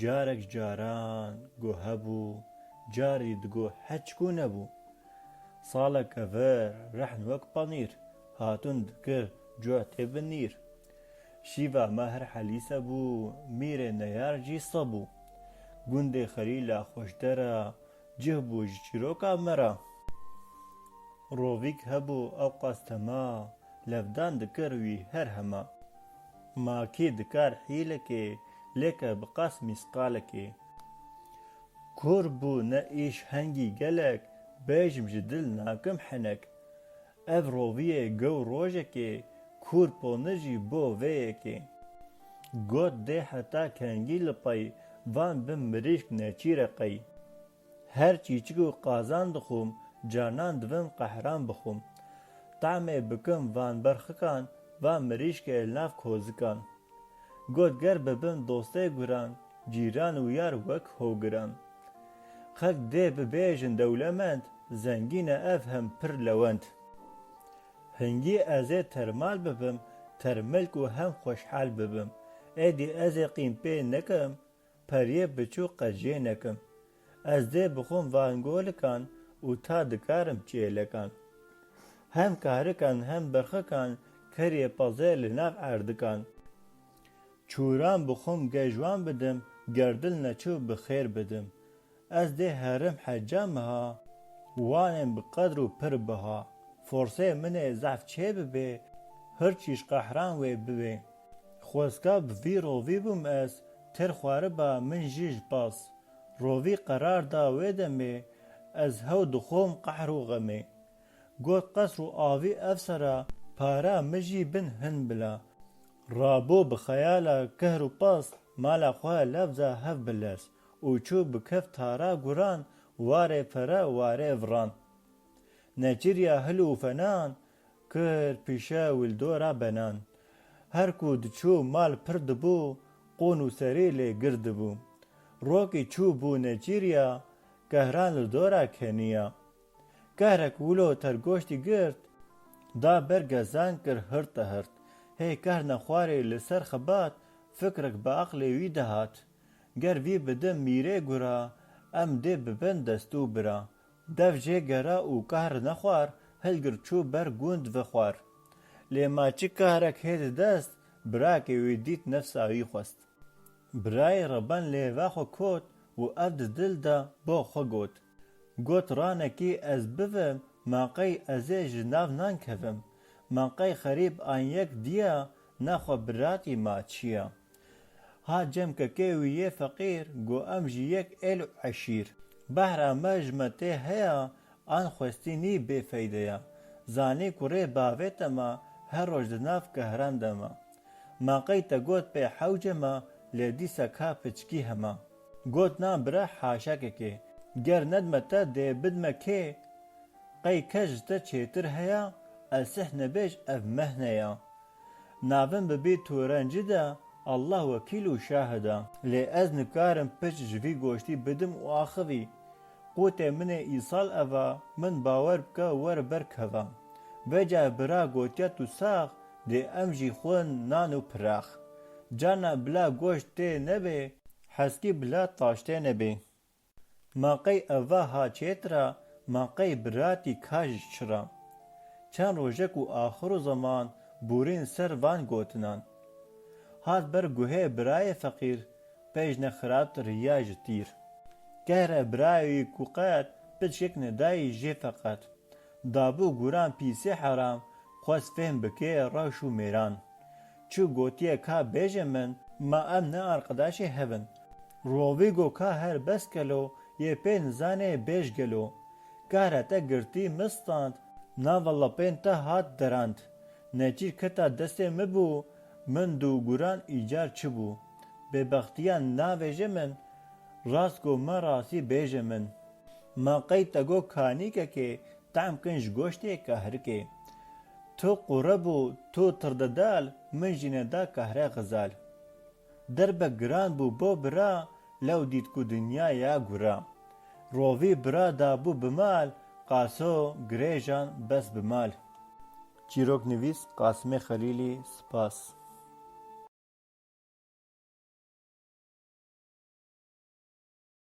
جارێک جاران گۆ هەبوو جاری دگۆ هەچکو نەبوو. ساڵێک ئەڤەر ڕەحن وەک پەنیر هاتون دکرد جوە تێبنیر شیڤا مەهر حەلیسە بوو میرێ نەیارجی سەبوو گوندێ خەریلا خۆشدەرە جه بوو ji çîroka me re rovîk hebû ew qastema levdan dikir wî her hema makî dikar hîlekê lêke bi qas mîsqalekê kur bû ne îş hengî gelek bêjim ji dil nakim hinek ev roviyê gew rojekê kur ponir jî bo vêyekê got dê heta kengî li pey van bin mirîşk neçîre qey her çîçik û qazan dixwim canan divim qehran bixwim temê bikim van berxikan van mirîşkê nav kozikan got ger bibim dostê guran cîran û yar wek hogiran xelk dê bibêjin dewlemend zengîn e ev hem pir lewend. Hingî ez ê termal bibim termilk û hem xweşhal bibim. Êdî ez ê qîmpê nekim periyê biçûk qeciyê nekim. Ez dê bixwim vangolikan ta dikarim çêlekan. Hem karikan hem berxikan kerê pezê li nav erdikan çûran bixwim gejwan bidim gerdil neçû bi xêr bidim. Ez dê herim heca miha wanên bi qedr û pir biha. Forsê min ê zef çê bibe hir çîş qehran wê bi vî rovî bûm ez têr min jî pas rovî qerar da wê demê ez hew dixwim qehr û xemê got qesr û avî para min jî bin hin bila ڕابۆ بە خەیالا کەهر و پاس مالا خوای لەبجا هەف بلەرس و چوو بکەف تارا گوران وارێ پەرە وارێ ڤڕان. نەچریا هەل و فەنان کرد پیشە ولدۆرا بەنان. هەرکو دچوو مال پر دەبوو قۆن و سەری لێ گرد بوو ڕۆکی چوو بوو نەچیریا کەهران لە دۆرا کەنیە کارێک ولۆ تەرگۆشتی گرت دا بەرگەزان کرد هەرتە هەرت. هەیە کار نەخوارێ لەسەر خەبات فکرێک بە عقلێ وی دەهات گەر وی بدە میرێ گورا ئەم دێ ببن دەست و برا دەفژێ گەرا و کار نەخوار هەلگر چوو بەر گوند بەخوار لێ ماچی کارێک هێت دەست براکێ وی دیت نەفساوی خواست برای ڕەبەن لێواخۆ کۆت و ئەد دلدا بۆ خۆگوت گوت ڕانەکی ئەس ببم ماقەی ئەزێ ژ ناو نانکەوم مانقای خەریب ئان یەک دیە ناخوا براتی ما چییە؟ ها جەم کە کێوی یە فەقیر گۆ ئەم ژی یەک ئێل عشیر بەهرامەژمە تێ هەیە ئان خوستینی بێفەیدەیە. زانەی کوڕێ باوێتەمە هەر ڕۆژ دناف کە هەرندەمە ماقەی تە گوت پێ حەوجەمە لێ دیسە کا پچکی هەمە. گوت نابرا حاشەکێکێ گەر نەدمەتە دێ بدمە کێ قەی کەژتە چێتر هەیە ez sih nebêj ev mehne ya. Navin bibî turencî de Allah wekîl û şahida lê ez nikarim piç ji vî goştî bidim û axivî. Qûtê min ê eva min bawer bike wer ber keva veca bira gotiya tu sax dê em jî xwin nan cana bila goşt tê nebe heskî bila taştê nebe. Maqey eva ha çêtira maqey biratî ka ji çira çend rojek û axiru zaman bûrên ser van gotinan. Hat ber guhê birayê feqîr pêj nexirabtir riya ji tîr. Gehre birayê ku qet piçkek nedayî jê feqet. Dabû guran pîsê heram xwest fêm bike reş û mêran. Çû gotiye ka bêje min ma em ne arkadaşê hevin. Rovî got ka her bes kelo yê pê nizanê bêj gelo. Gehre te girtî mistand nava lapên te hat derand. Necîr keta destê me bû min dû guran îcar çi bû? Bêbextiya navêje min rast got me rastî bêje min. Ma qey te got kanîkekê tem kin ji goştê kehrikê Tu qurebû tu tirdedal min jî neda kehre xizal derbe giran bû bo bira lew dît ku dinya ya gura. Rovî bira dabû bi mal qaso girêjan bes bi mal. Çîroknivîs Qasîmê Xelîlî Spas